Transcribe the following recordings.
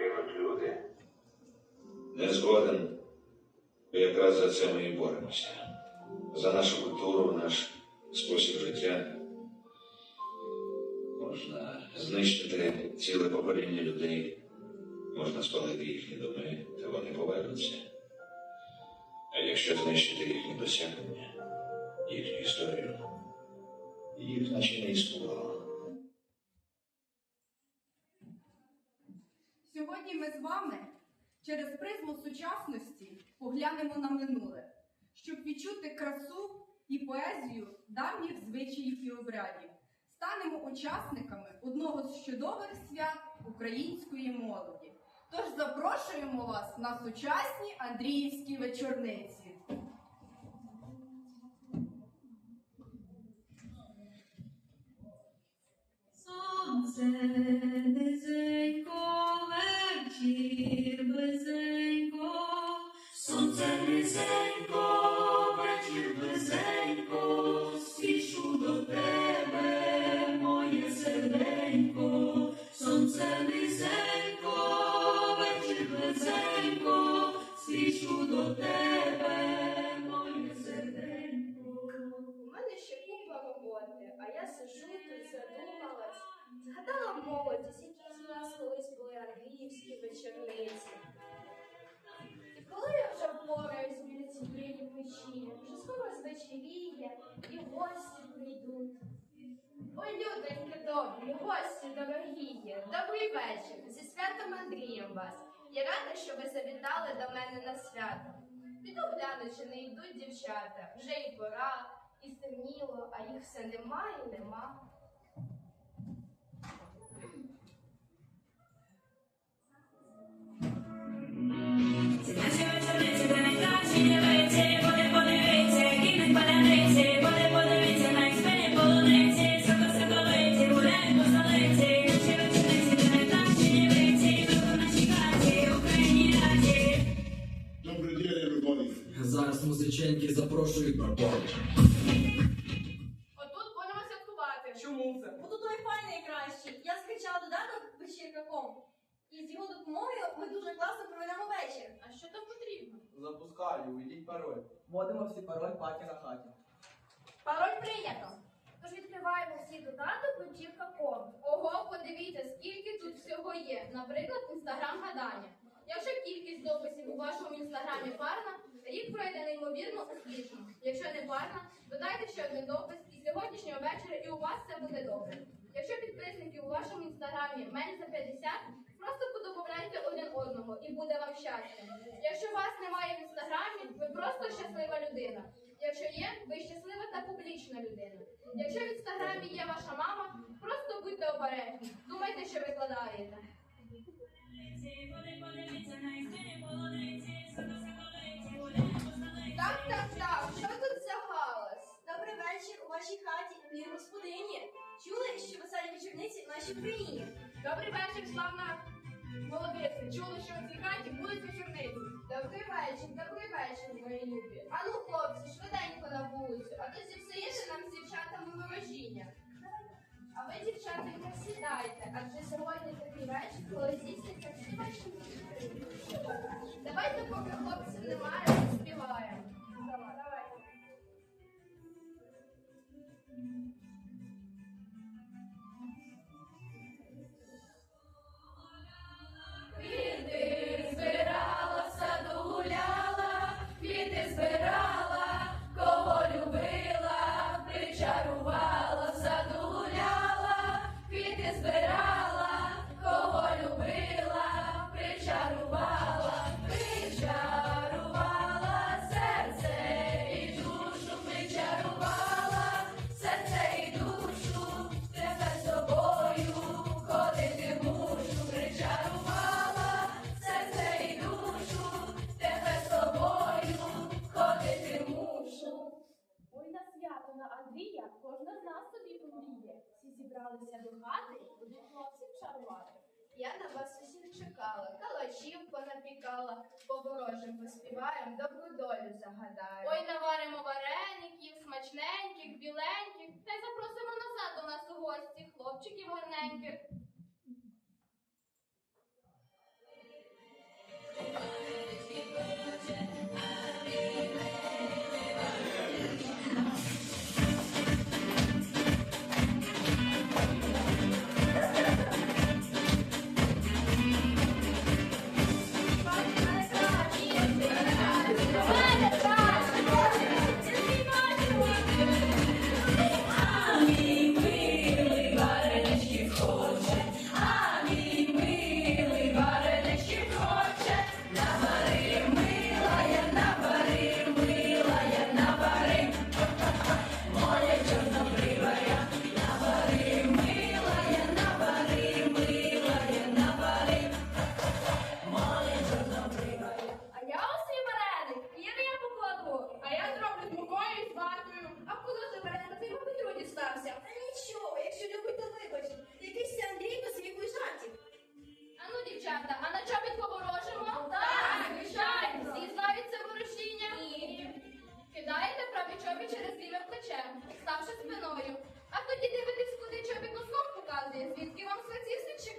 гинуть люди. Не згоден. Якраз за це ми і боремося. За нашу культуру, наш спосіб життя. Можна знищити ціле покоління людей, можна спалити їхні доми, та вони повернуться. А якщо знищити їхні досягнення, їхню історію, їх наче не існувало. Сьогодні ми з вами через призму сучасності поглянемо на минуле, щоб відчути красу і поезію давніх звичаїв і обрядів. Станемо учасниками одного з чудових свят української молоді. Тож запрошуємо вас на сучасні Андріївські вечорниці. Сонце сонце низенько, добрі, гості дорогі, добрий вечір. Зі святом Андрієм вас. Я рада, що ви завітали до мене на свято. Піду гляну, чи не йдуть дівчата. Вже і пора, і стемніло, а їх все нема і нема. На борщ. Отут будемо святкувати. Чому це? Бо тут Wi-Fi найкращий. Я скачала додаток вечірка.ком. І з його допомогою ми дуже класно проведемо вечір. А що там потрібно? Запускаю, введіть пароль. Вводимо всі пароль паки на хаті. Пароль прийнято. Тож відкриваємо всі додаток вечірка.ком. Ого, подивіться, скільки тут всього є. Наприклад, інстаграм гадання. Якщо кількість дописів у вашому інстаграмі парна, рік пройде неймовірно успішно. Якщо не парна, додайте ще один допис і сьогоднішнього вечора і у вас все буде добре. Якщо підписників у вашому інстаграмі менше 50, просто подобавляйте один одного і буде вам щастя. Якщо вас немає в інстаграмі, ви просто щаслива людина. Якщо є, ви щаслива та публічна людина. Якщо в інстаграмі є ваша мама, просто будьте обережні. Думайте, що викладаєте. Подивіться на їх спині Так, так, так. Що тут за галас? Добрий вечір у вашій хаті, мій господині. Чули, що веселі вечорниці в нашій країні? Добрий вечір, славна молодиця. Чули, що в цій хаті будуть вечорниці. Добрий вечір, добрий вечір, мої любі. А ну, хлопці, швиденько на вулицю, а то зіпсуєте нам з дівчатами ворожіння. А ви, дівчатонька, сідайте, адже сьогодні такий вечір, коли здійсняться всі ваші мрії. Давайте, поки хлопців немає, свято на Андрія кожна з нас собі помріє. Всі зібралися до хати і будуть хлопців чарувати. Я на вас усіх чекала, калачів понапікала, по ворожим поспіваєм, добру долю загадаю. Ой, наваримо вареників, смачненьких, біленьких, та й запросимо назад до нас у гості, хлопчиків гарненьких.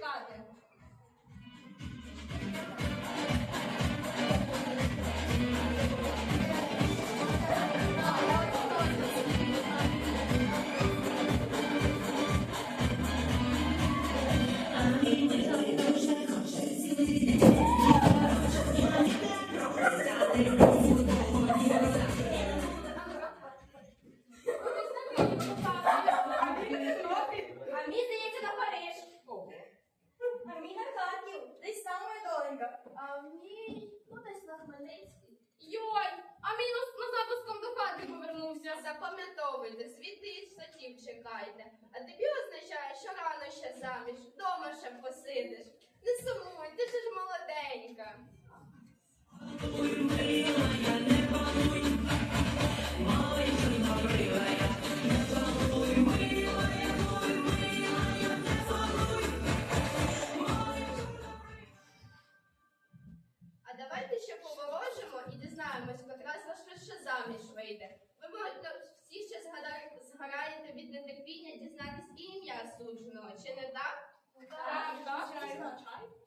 God. Моя. А в ній, ну десь на Хмельницький. Йой, а мінус на запуском до хати повернувся. Запам'ятовуйте, світи сатів чекайте. А тобі означає, що рано ще заміж, дома ще посидиш. Не сумуй, ти ж молоденька. А і дізнаємось, котра з вас швидше заміж вийде. Ви, мабуть, всі ще згораєте від нетерпіння дізнатись і ім'я судженого, чи не так?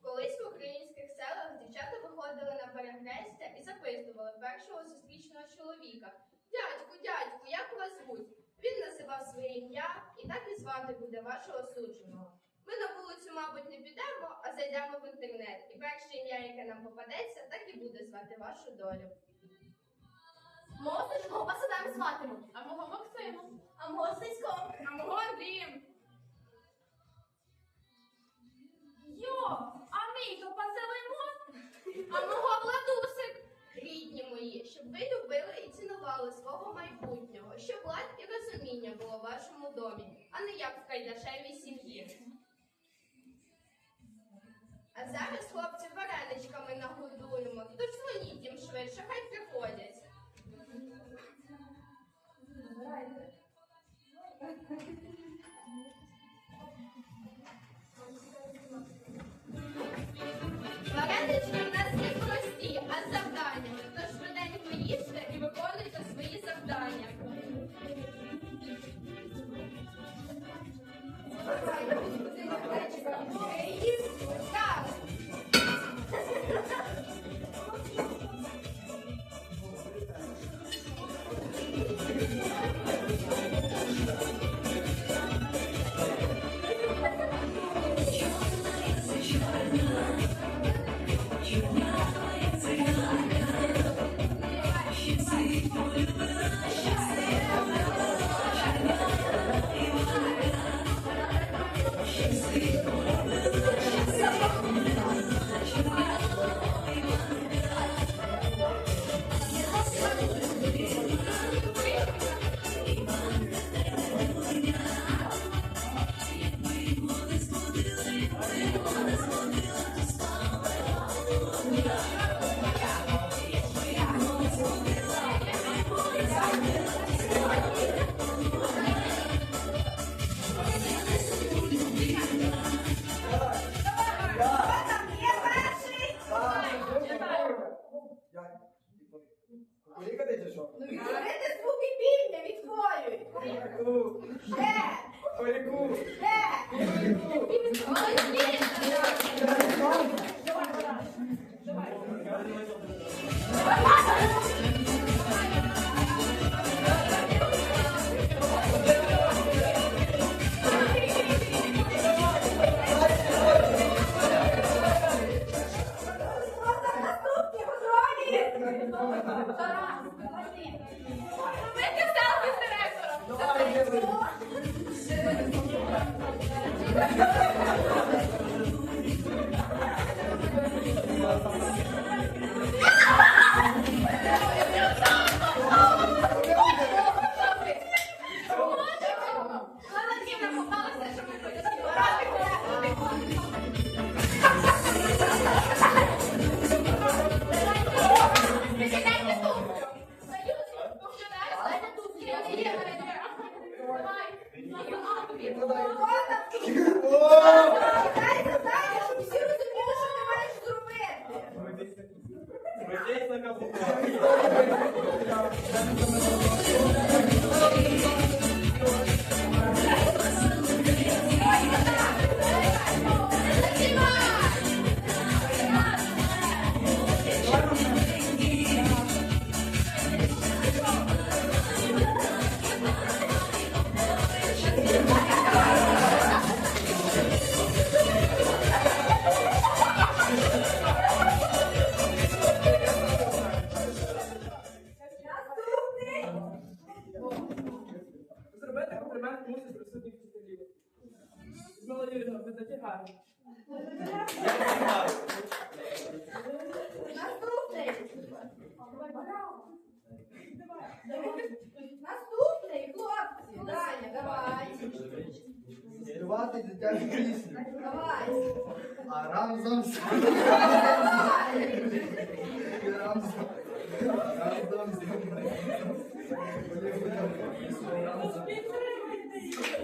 Колись в українських селах дівчата виходили на перехрестя і запитували першого зустрічного чоловіка. Дядьку, дядьку, як вас звуть? Він називав своє ім'я і так і звати буде вашого судженого. Ми на вулицю, мабуть, не підемо, а зайдемо в інтернет. І перше ім'я, яке нам попадеться, так і буде звати вашу долю. Moses babası da misafir olur. Ama pamuk Наступний, хлопці. Даня, давай. Співати дитячу пісню. Давай. А разом з... Давай. Разом Разом з... Вони будуть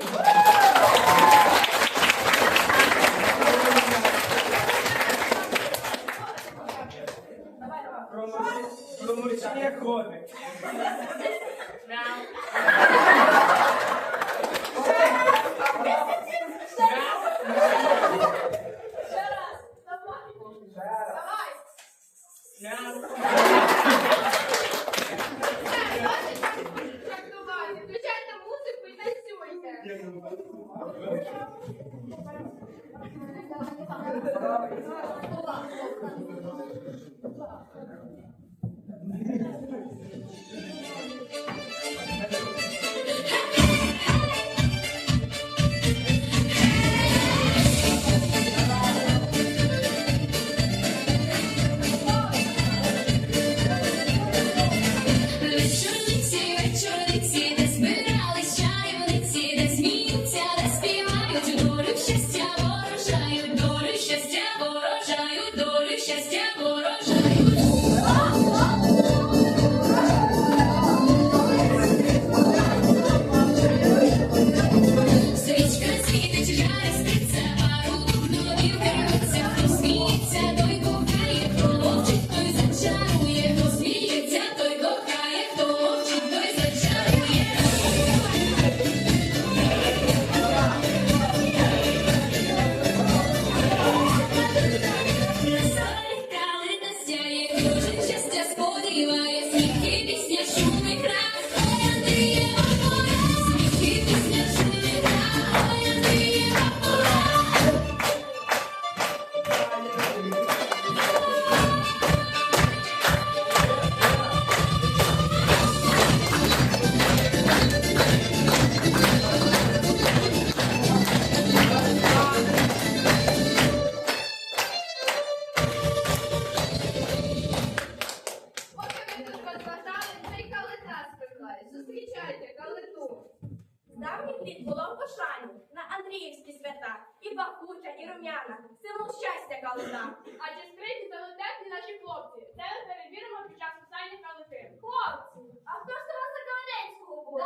щастя калита. А чи скриті та дотепні наші хлопці? Це ми перевіримо під час останніх калити. Хлопці, а хто ж до вас за Калинецького буде?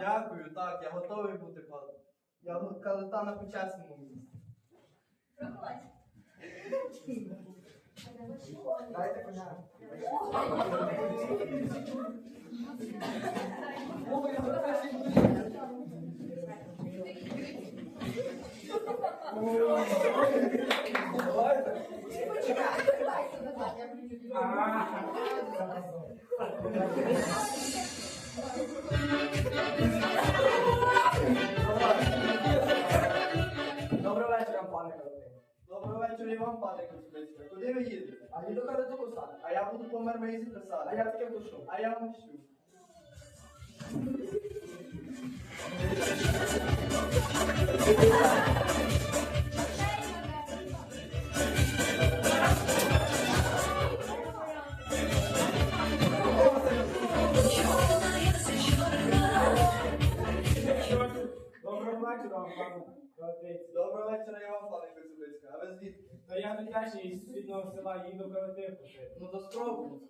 Дякую, так, я готовий бути пан. Я калита на почесному місці. Проходь. Дайте коня. Доброго вечора, пане Калити. Доброго вечора і вам, пане Костюбицька. Куди ви їдете? А їду калиту писати. А я буду по мермейзі писати. А я таке пишу. А я мощу. Доброго вечора, пане Калатиць. Доброго вечора і вам, пане Костюбицька. А ви звідки? То я дитячий із сусіднього села їду колектив. Ну, то спробуй.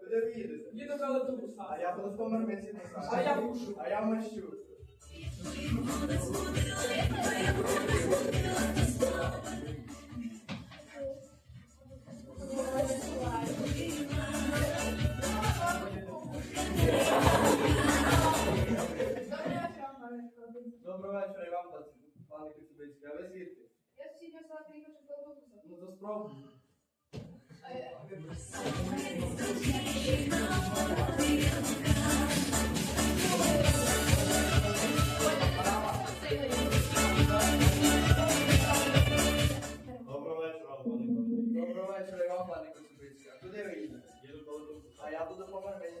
Куди ви їдете? Їду калиту А я буду по мермейзі писати. А я пушу. А я мощу. Доброго спробуй. Доброго вечора, Костюбицька. Доброго вечора і пане Костюбицька. А куди ви їдете? Їду колоту посаду. А я буду по мармизі